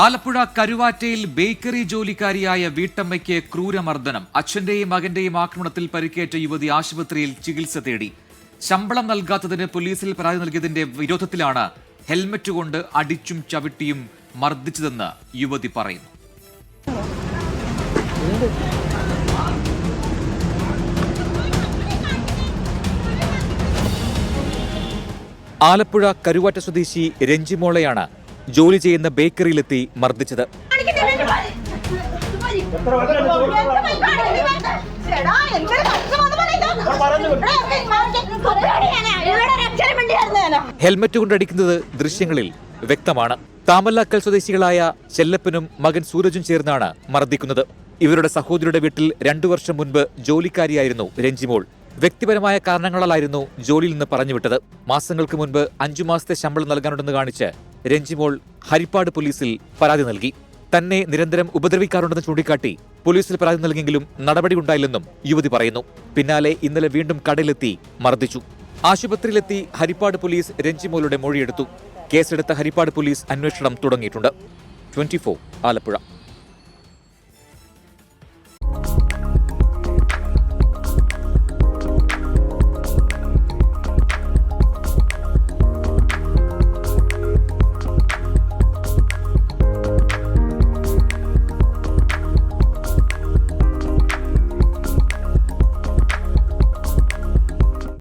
Alappuzha കരുവാറ്റയിൽ bakery ജോലിക്കാരിയായ വീട്ടമ്മയ്ക്ക് ക്രൂരമർദ്ദനം. അച്ഛന്റെയും മകന്റെയും ആക്രമണത്തിൽ പരിക്കേറ്റ യുവതി ആശുപത്രിയിൽ ചികിത്സ തേടി. ശമ്പളം നൽകാത്തതിന് പോലീസിൽ പരാതി നൽകിയതിന്റെ വിരോധത്തിലാണ് ഹെൽമറ്റ് കൊണ്ട് അടിച്ചും ചവിട്ടിയും മർദ്ദിച്ചതെന്ന് യുവതി പറയുന്നു. ആലപ്പുഴ കരുവാറ്റ സ്വദേശി രഞ്ജിമോളെയാണ് ജോലി ചെയ്യുന്ന ബേക്കറിയിലെത്തി മർദ്ദിച്ചത്. ഹെൽമറ്റ് കൊണ്ടടിക്കുന്നത് ദൃശ്യങ്ങളിൽ വ്യക്തമാണ്. താമല്ലാക്കൽ സ്വദേശികളായ ചെല്ലപ്പനും മകൻ സൂരജും ചേർന്നാണ് മർദ്ദിക്കുന്നത്. ഇവരുടെ സഹോദരിയുടെ വീട്ടിൽ രണ്ടു വർഷം മുൻപ് ജോലിക്കാരിയായിരുന്നു രഞ്ജിമോൾ. വ്യക്തിപരമായ കാരണങ്ങളാലായിരുന്നു ജോലിയിൽ നിന്ന് പറഞ്ഞുവിട്ടത്. മാസങ്ങൾക്ക് മുൻപ് അഞ്ചു മാസത്തെ ശമ്പളം നൽകാനുണ്ടെന്ന് കാണിച്ച് രഞ്ജിമോൾ ഹരിപ്പാട് പോലീസിൽ പരാതി നൽകി. തന്നെ നിരന്തരം ഉപദ്രവിക്കാറുണ്ടെന്ന് ചൂണ്ടിക്കാട്ടി പോലീസിൽ പരാതി നൽകിയെങ്കിലും നടപടി ഉണ്ടായില്ലെന്നും യുവതി പറയുന്നു. പിന്നാലെ ഇന്നലെ വീണ്ടും കടയിലെത്തി മർദ്ദിച്ചു. ആശുപത്രിയിലെത്തി ഹരിപ്പാട് പോലീസ് രഞ്ജിമോളുടെ മൊഴിയെടുത്തു. കേസെടുത്ത ഹരിപ്പാട് പോലീസ് അന്വേഷണം തുടങ്ങിയിട്ടുണ്ട്. ട്വന്റി ആലപ്പുഴ.